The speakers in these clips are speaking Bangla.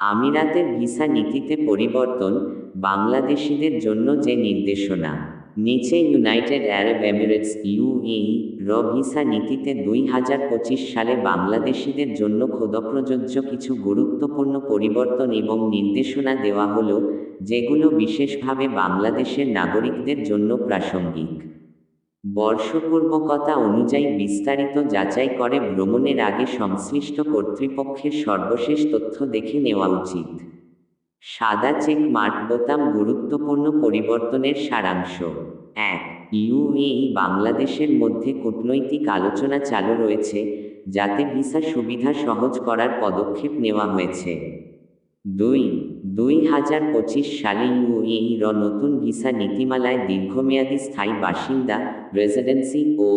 আমিরাতের ভিসা নীতিতে পরিবর্তন বাংলাদেশিদের জন্য যে নির্দেশনা। নিচে ইউনাইটেড আরব এমিরেটস ইউএই র ভিসা নীতিতে দুই হাজার পঁচিশ সালে বাংলাদেশিদের জন্য খোদপ্রযোজ্য কিছু গুরুত্বপূর্ণ পরিবর্তন এবং নির্দেশনা দেওয়া হলো, যেগুলো বিশেষভাবে বাংলাদেশের নাগরিকদের জন্য প্রাসঙ্গিক। বর্ষপূর্বকতা অনুযায়ী বিস্তারিত যাচাই করে ভ্রমণের আগে সংশ্লিষ্ট কর্তৃপক্ষের সর্বশেষ তথ্য দেখে নেওয়া উচিত। সাদা চেক মার্ক বোতাম গুরুত্বপূর্ণ পরিবর্তনের সারাংশ। এক ইউএই বাংলাদেশের মধ্যে কূটনৈতিক আলোচনা চালু রয়েছে, যাতে ভিসা সুবিধা সহজ করার পদক্ষেপ নেওয়া হয়েছে। দুই দুই হাজার পঁচিশ সালে ইউএই র নতুন ভিসা নীতিমালায় দীর্ঘমেয়াদী স্থায়ী বাসিন্দা, রেসিডেন্সি ও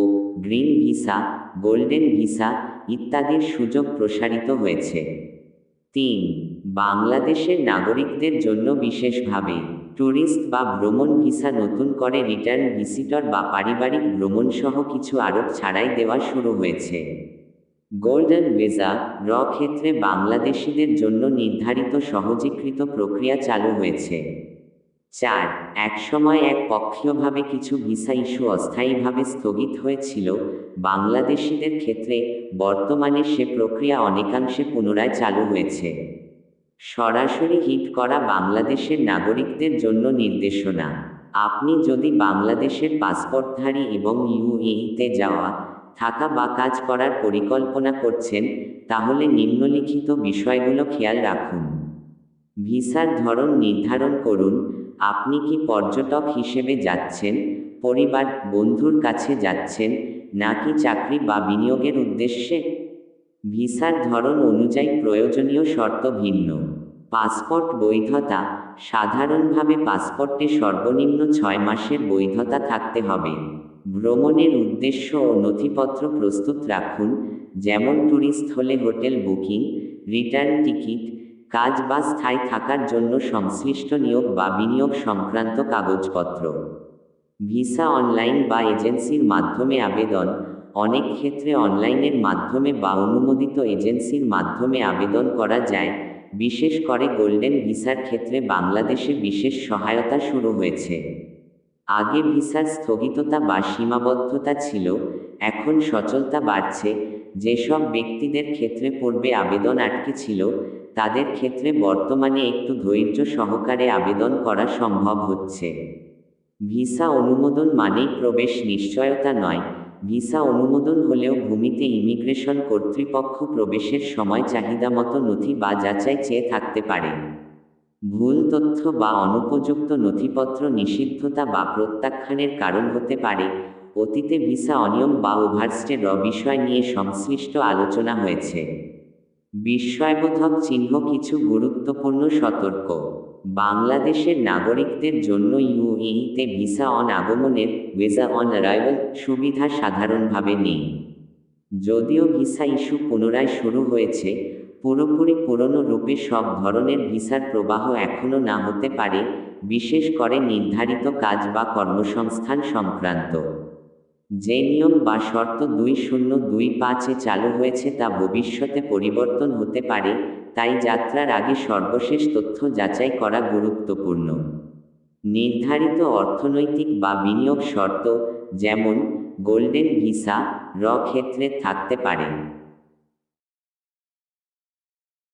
গ্রিন ভিসা, গোল্ডেন ভিসা ইত্যাদির সুযোগ প্রসারিত হয়েছে। তিন, বাংলাদেশের নাগরিকদের জন্য বিশেষভাবে ট্যুরিস্ট বা ভ্রমণ ভিসা নতুন করে রিটার্ন ভিসিটর বা পারিবারিক ভ্রমণসহ কিছু আরোপ ছাড়াই দেওয়া শুরু হয়েছে। গোল্ডেন ভিসা র ক্ষেত্রে বাংলাদেশিদের জন্য নির্ধারিত সহজীকৃত প্রক্রিয়া চালু হয়েছে। চার, একসময় এক পক্ষীয়ভাবে কিছু ভিসা ইস্যু অস্থায়ীভাবে স্থগিত হয়েছিল। বাংলাদেশিদের ক্ষেত্রে বর্তমানে সে প্রক্রিয়া অনেকাংশে পুনরায় চালু হয়েছে। সরাসরি হিট করা বাংলাদেশের নাগরিকদের জন্য নির্দেশনা। আপনি যদি বাংলাদেশের পাসপোর্টধারী এবং ইউএইতে যাওয়া থাকা বা কাজ করার পরিকল্পনা করছেন, তাহলে নিম্নলিখিত বিষয়গুলো খেয়াল রাখুন। ভিসার ধরন নির্ধারণ করুন, আপনি কি পর্যটক হিসেবে যাচ্ছেন, পরিবার, বন্ধুর কাছে যাচ্ছেন, নাকি চাকরি বা বিনিয়োগের উদ্দেশ্যে? ভিসার ধরন অনুযায়ী প্রয়োজনীয় শর্ত ভিন্ন। পাসপোর্ট বৈধতা, সাধারণভাবে পাসপোর্টে সর্বনিম্ন ছয় মাসের বৈধতা থাকতে হবে। ভ্রমণের উদ্দেশ্য ও নথিপত্র প্রস্তুত রাখুন, যেমন ট্যুরিস্ট হলে হোটেল বুকিং, রিটার্ন টিকিট, কাজ বা স্থায়ী থাকার জন্য সংশ্লিষ্ট নিয়োগ বা বিনিয়োগ সংক্রান্ত কাগজপত্র। ভিসা অনলাইন বা এজেন্সির মাধ্যমে আবেদন, অনেক ক্ষেত্রে অনলাইনের মাধ্যমে বা অনুমোদিত এজেন্সির মাধ্যমে আবেদন করা যায়, বিশেষ করে গোল্ডেন ভিসার ক্ষেত্রে বাংলাদেশে বিশেষ সহায়তা শুরু হয়েছে। আগে ভিসার স্থগিততা বা সীমাবদ্ধতা ছিল, এখন সচলতা বাড়ছে। যেসব ব্যক্তিদের ক্ষেত্রে পূর্বে আবেদন আটকে ছিল, তাদের ক্ষেত্রে বর্তমানে একটু ধৈর্য সহকারে আবেদন করা সম্ভব হচ্ছে। ভিসা অনুমোদন মানেই প্রবেশ নিশ্চয়তা নয়। ভিসা অনুমোদন হলেও ভূমিতে ইমিগ্রেশন কর্তৃপক্ষ প্রবেশের সময় চাহিদা মতো নথি বা যাচাই চেয়ে থাকতে পারে। ভুল তথ্য বা অনুপযুক্ত নথিপত্র নিষিদ্ধতা বা প্রত্যাখ্যানের কারণ হতে পারে। অতীতে ভিসা অনিয়ম বা ওভারস্টে বিষয় নিয়ে সংশ্লিষ্ট আলোচনা হয়েছে। বিস্ময়বোধক চিহ্ন কিছু গুরুত্বপূর্ণ সতর্ক। বাংলাদেশের নাগরিকদের জন্য ইউএইতে ভিসা অন আগমনের, ভিসা অন অ্যারাইভাল সুবিধা সাধারণভাবে নেই। যদিও ভিসা ইস্যু পুনরায় শুরু হয়েছে পুরোপুরি পুরনো রূপে সব ধরনের ভিসার প্রবাহ এখনও না হতে পারে, বিশেষ করে নির্ধারিত কাজ বা কর্মসংস্থান সংক্রান্ত। যে নিয়ম বা শর্ত দুই শূন্য দুই পাঁচে চালু হয়েছে তা ভবিষ্যতে পরিবর্তন হতে পারে, তাই যাত্রার আগে সর্বশেষ তথ্য যাচাই করা গুরুত্বপূর্ণ। নির্ধারিত অর্থনৈতিক বা বিনিয়োগ শর্ত, যেমন, গোল্ডেন ভিসা, র ক্ষেত্রে থাকতে পারে।